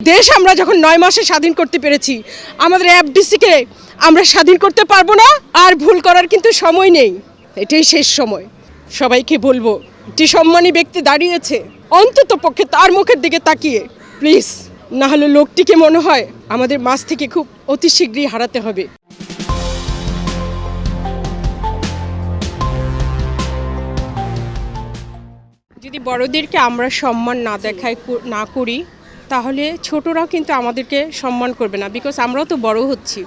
দেশ আমরা যখন নয় মাসে স্বাধীন করতে পেরেছি, আমাদের এফডিসিকে আমরা স্বাধীন করতে পারব না, আর ভুল করার কিন্তু সময় নেই। এটাই শেষ সময়। সবাইকে বলব, যে সম্মানী ব্যক্তি দাঁড়িয়েছে, অন্তত পক্ষে তার মুখের দিকে তাকিয়ে, প্লিজ, না হলে লোকটিকে মনে হয় আমাদের মাছ থেকে খুব অতি শীঘ্রই হারাতে হবে। যদি বড়দেরকে আমরা সম্মান না দেখাই না করি তাহলে ছোটরাও কিন্তু আমাদেরকে সম্মান করবে না বিকজ আমরাও তো বড় হচ্ছি।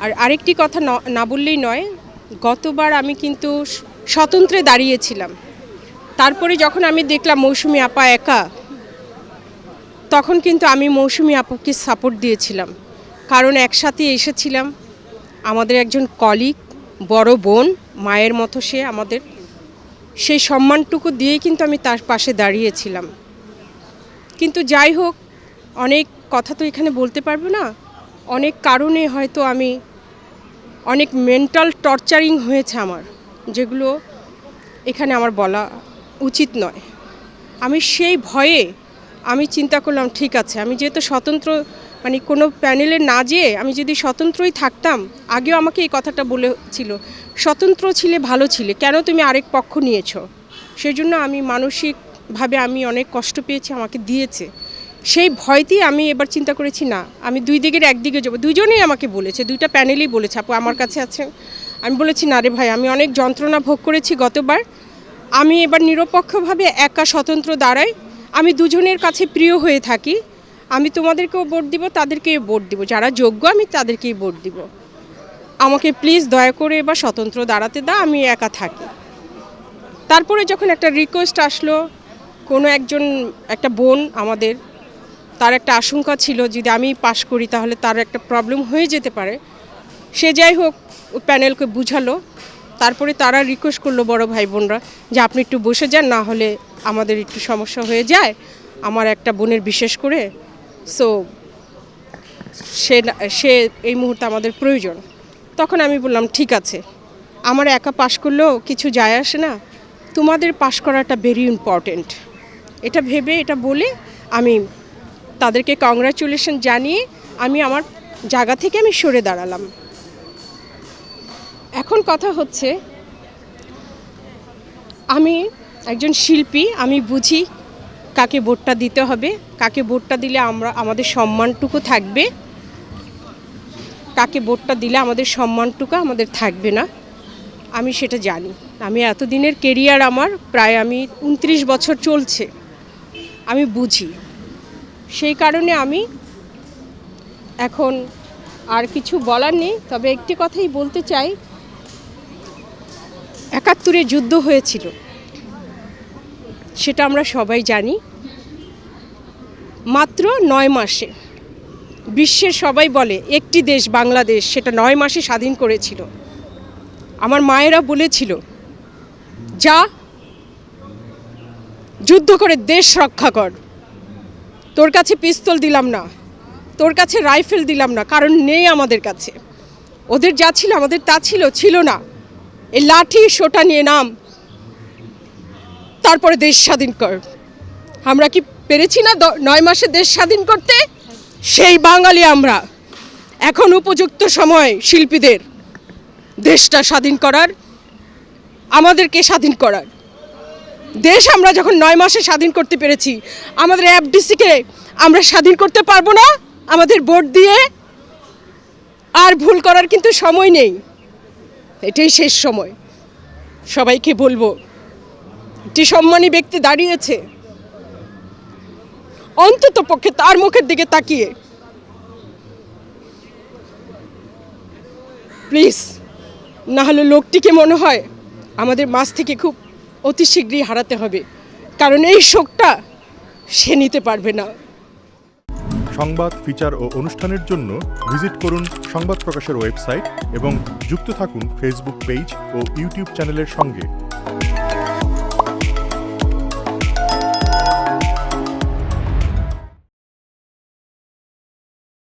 আর আরেকটি কথা ন- বললেই নয়, গতবার আমি কিন্তু স্বতন্ত্রে দাঁড়িয়েছিলাম। তারপরে যখন আমি দেখলাম মৌসুমি আপা একা, তখন কিন্তু আমি মৌসুমি আপুকে সাপোর্ট দিয়েছিলাম। কারণ একসাথে এসেছিলাম, আমাদের একজন কলিগ বড় বোন, মায়ের মতো সে আমাদের, সেই সম্মানটুকু দিয়েই কিন্তু আমি তার পাশে দাঁড়িয়েছিলাম। কিন্তু যাই হোক, অনেক কথা তো এখানে বলতে পারব না। অনেক কারণে হয়তো আমি অনেক মেন্টাল টর্চারিং হয়েছে আমার, যেগুলো এখানে আমার বলা উচিত নয়। আমি সেই ভয়ে আমি চিন্তা করলাম, ঠিক আছে, আমি যেহেতু স্বতন্ত্র মানে কোনো প্যানেলে না যেয়ে আমি যদি স্বতন্ত্রই থাকতাম, আগেও আমাকে এই কথাটা বলেছিল, স্বতন্ত্র ছিলে, ভালো ছিলে, কেন তুমি আরেক পক্ষ নিয়েছো? সেই জন্য আমি মানসিকভাবে আমি অনেক কষ্ট পেয়েছি, আমাকে দিয়েছে। সেই ভয়তেই আমি এবার চিন্তা করেছি, না, আমি দুই দিকের একদিকে যাব। দুজনেই আমাকে বলেছে, দুইটা প্যানেলই বলেছে, আপু, আমার কাছে আছে আমি বলেছি, না রে ভাই, আমি অনেক যন্ত্রণা ভোগ করেছি গতবার। আমি এবার নিরপেক্ষভাবে একা স্বতন্ত্র দাঁড়াই আমি দুজনের কাছে প্রিয় হয়ে থাকি। আমি তোমাদেরকেও ভোট দিব, তাদেরকেও ভোট দিব। যারা যোগ্য, আমি তাদেরকেই ভোট দিব। আমাকে প্লিজ দয়া করে এবার স্বতন্ত্র দাঁড়াতে দা আমি একা থাকি। তারপরে যখন একটা রিকোয়েস্ট আসলো কোনো একজন, একটা বোন আমাদের, তার একটা আশঙ্কা ছিল যদি আমি পাশ করি তাহলে তার একটা প্রবলেম হয়ে যেতে পারে। সে যাই হোক প্যানেলকে বুঝালো। তারপরে তারা রিকোয়েস্ট করল বড় ভাই বোনরা যে আপনি একটু বসে যান, না হলে আমাদের একটু সমস্যা হয়ে যায়। আমার একটা বোনের বিশেষ করে। সো সে সে এই মুহূর্তে আমাদের প্রয়োজন। তখন আমি বললাম, ঠিক আছে। আমার একা পাশ করলেও কিছু যায় আসে না। তোমাদের পাশ করাটা ভেরি ইম্পর্টেন্ট এটা ভেবে, এটা বলে আমি তাদেরকে কংগ্রাচুলেশন জানিয়ে আমি আমার জায়গা থেকে আমি সরে দাঁড়ালাম। এখন কথা হচ্ছে, আমি একজন শিল্পী, আমি বুঝি কাকে ভোটটা দিতে হবে, কাকে ভোটটা দিলে আমরা, আমাদের সম্মানটুকু থাকবে, কাকে ভোটটা দিলে আমাদের সম্মানটুকু আমাদের থাকবে না, আমি সেটা জানি। আমি এতদিনের কেরিয়ার আমার, প্রায় আমি উনত্রিশ বছর চলছে। আমি বুঝি। সেই কারণে আমি এখন আর কিছু বলার নেই, তবে একটি কথাই বলতে চাই। একাত্তরে যুদ্ধ হয়েছিল, সেটা আমরা সবাই জানি। মাত্র নয় মাসে বিশ্বের সবাই বলে, একটি দেশ বাংলাদেশ, সেটা নয় মাসে স্বাধীন করেছিল। আমার মায়েরা বলেছিল, যা যুদ্ধ করে দেশ রক্ষা কর। তোর কাছে পিস্তল দিলাম না। তোর কাছে রাইফেল দিলাম না। কারণ নেই আমাদের কাছে। ওদের যা ছিল আমাদের তা ছিল ছিল না। এই লাঠি, সোটা নিয়ে নাম। তারপরে দেশ স্বাধীন কর। আমরা কি পেরেছি না নয় মাসে দেশ স্বাধীন করতে? সেই বাঙালি আমরা। এখন উপযুক্ত সময় শিল্পীদের। দেশটা স্বাধীন করার, আমাদেরকে স্বাধীন করার। দেশ আমরা যখন নয় মাসে স্বাধীন করতে পেরেছি, আমাদের এফডিসিকে আমরা স্বাধীন করতে পারব না, আমাদের ভোট দিয়ে আর ভুল করার কিন্তু সময় নেই। এটাই শেষ সময়। সবাইকে বলব, যে সম্মানী ব্যক্তি দাঁড়িয়েছে, অন্তত পক্ষে তার মুখের দিকে তাকিয়ে। প্লিজ, না হলে লোকটিকে মনে হয় আমাদের মাছ থেকে খুব অতি শীঘ্রই হারাতে হবে। কারণ এই শোকটা সে নিতে পারবে না। সংবাদ, ফিচার ও অনুষ্ঠানের জন্য ভিজিট করুন সংবাদ প্রকাশের ওয়েবসাইট এবং যুক্ত থাকুন ফেসবুক পেজ ও ইউটিউব চ্যানেলের সঙ্গে।